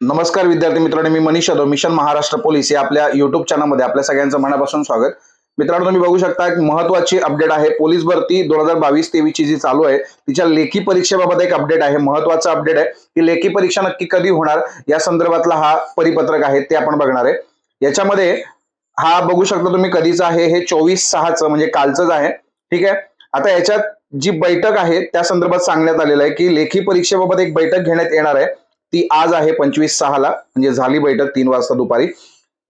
नमस्कार विद्यार्थी मित्रांनो मी मनीष यादव मिशन महाराष्ट्र पोलीस या आपल्या युट्यूब चॅनलमध्ये आपल्या सगळ्यांचं मनापासून स्वागत. मित्रांनो तुम्ही बघू शकता एक महत्वाची अपडेट आहे. पोलीस भरती दोन हजार बावीस तेवीसची जी चालू आहे तिच्या लेखी परीक्षेबाबत एक अपडेट आहे. महत्त्वाचा अपडेट आहे की लेखी परीक्षा नक्की कधी होणार या संदर्भातला हा परिपत्रक आहे ते आपण बघणार आहे. याच्यामध्ये हा बघू शकता तुम्ही कधीचा आहे हे चोवीस सहाचं म्हणजे कालचंच आहे. ठीक आहे? आता याच्यात जी बैठक आहे त्या संदर्भात सांगण्यात आलेलं आहे की लेखी परीक्षेबाबत एक बैठक घेण्यात येणार आहे. ती आज आहे पंचवीस सहाला म्हणजे झाली बैठक तीन वाजता दुपारी.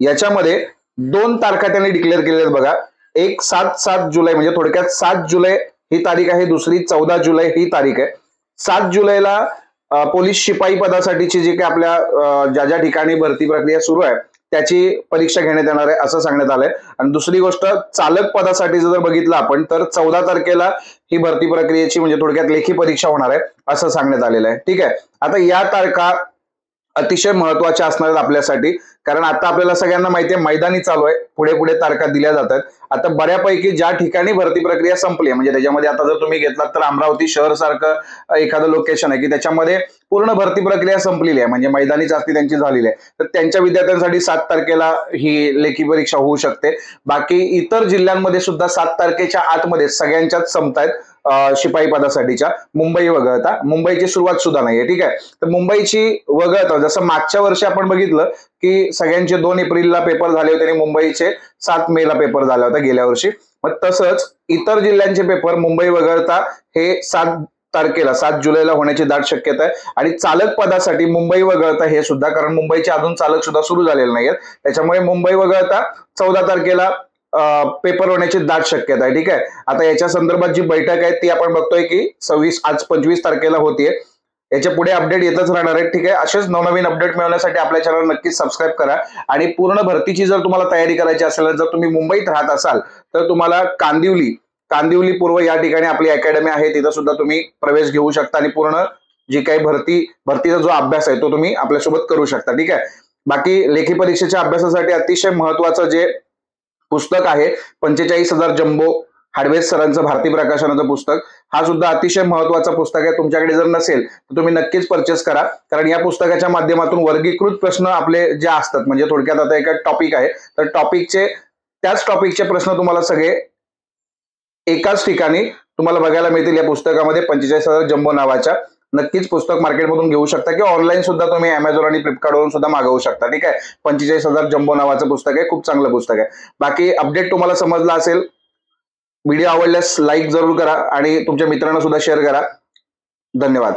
याच्यामध्ये दोन तारखा त्यांनी डिक्लेअर केलेल्या आहेत बघा. एक सात सात जुलै म्हणजे थोडक्यात सात जुलै ही तारीख आहे दुसरी चौदा जुलै ही तारीख आहे. सात जुलैला पोलीस शिपाई पदासाठीची जी काही आपल्या ज्या ज्या ठिकाणी भरती प्रक्रिया सुरू आहे त्याची परीक्षा घेण्यात येणार आहे असं सांगण्यात आलंय. आणि दुसरी गोष्ट चालक पदासाठी जर बघितलं आपण तर चौदा तारखेला ही भरती प्रक्रियेची म्हणजे थोडक्यात लेखी परीक्षा होणार आहे असं सांगण्यात आलेलं आहे. ठीक आहे? आता या तारखा अतिशय महत्त्वाच्या असणार आहेत आपल्यासाठी. कारण आता आपल्याला सगळ्यांना माहिती आहे मैदानी चालू आहे. पुढे पुढे तारखा दिल्या जातात. आता बऱ्यापैकी ज्या ठिकाणी भरती प्रक्रिया संपली आहे म्हणजे त्याच्यामध्ये आता जर तुम्ही घेतलात तर अमरावती शहर सारखं एखादं लोकेशन आहे की त्याच्यामध्ये पूर्ण भरती प्रक्रिया संपलेली आहे. म्हणजे मैदानी चाचणी त्यांची झालेली आहे. तर त्यांच्या विद्यार्थ्यांसाठी सात तारखेला ही लेखी परीक्षा होऊ शकते. बाकी इतर जिल्ह्यांमध्ये सुद्धा सात तारखेच्या आतमध्ये सगळ्यांच्याच संपतायत. शिपाई पदासाठीच्या. मुंबई वगळता. मुंबईची सुरुवात सुद्धा नाहीये ठीक आहे? तर मुंबईची वगळता जसं मागच्या वर्षी आपण बघितलं की सगळ्यांचे दोन एप्रिलला पेपर झाले होते आणि मुंबईचे सात मेला पेपर झाला होता गेल्या वर्षी. मग तसंच इतर जिल्ह्यांचे पेपर मुंबई वगळता हे सात तारखेला सात जुलैला होण्याची दाट शक्यता आहे. आणि चालक पदासाठी मुंबई वगळता हे सुद्धा कारण मुंबईचे अजून चालक सुद्धा सुरू झालेले नाहीयेत. त्याच्यामुळे मुंबई वगळता चौदा तारखेला पेपर होण्याची दाट शक्यता आहे. ठीक आहे? आता याच्या संदर्भात जी बैठक आहे ती आपण बघतोय की सव्वीस आज पंचवीस तारखेला होतीये. याच्यापुढे अपडेट येतच राहणार आहे ठीक आहे? असेच नवनवीन अपडेट मिळवण्यासाठी आपल्या चॅनल नक्कीच सबस्क्राईब करा. आणि पूर्ण भरतीची जर तुम्हाला तयारी करायची असेल जर तुम्ही मुंबईत राहत असाल तर तुम्हाला कांदिवली कांदिवली पूर्व या ठिकाणी आपली अकॅडमी आहे. तिथं सुद्धा तुम्ही प्रवेश घेऊ शकता आणि पूर्ण जी काही भरती भरतीचा जो अभ्यास आहे तो तुम्ही आपल्यासोबत करू शकता. ठीक आहे? बाकी लेखी परीक्षेच्या अभ्यासासाठी अतिशय महत्वाचं जे पुस्तक आहे. पंचेचाळीस हजार जम्बो हाडवेज सरांचं भारती प्रकाशनाचं पुस्तक. हा सुद्धा अतिशय महत्वाचं पुस्तक आहे. तुमच्याकडे जर नसेल तर तुम्ही नक्कीच परचेस करा. कारण या पुस्तकाच्या माध्यमातून वर्गीकृत प्रश्न आपले जे असतात म्हणजे थोडक्यात आता एक टॉपिक आहे. तर टॉपिकचे त्याच टॉपिकचे प्रश्न तुम्हाला सगळे एकाच ठिकाणी तुम्हाला बघायला मिळतील या पुस्तकामध्ये पंचेचाळीस हजार जम्बो नावाच्या. नक्कीच पुस्तक मार्केटमधून घेऊ शकता किंवा ऑनलाईन सुद्धा तुम्ही अमेझॉन आणि फ्लिपकार्टवरून सुद्धा मागवू शकता ठीक आहे? पंचेचाळीस हजार जम्बो नावाचं पुस्तक आहे खूप चांगलं पुस्तक आहे. बाकी अपडेट तुम्हाला समजला असेल व्हिडिओ आवडल्यास लाईक जरूर करा आणि तुमच्या मित्रांना सुद्धा शेअर करा. धन्यवाद.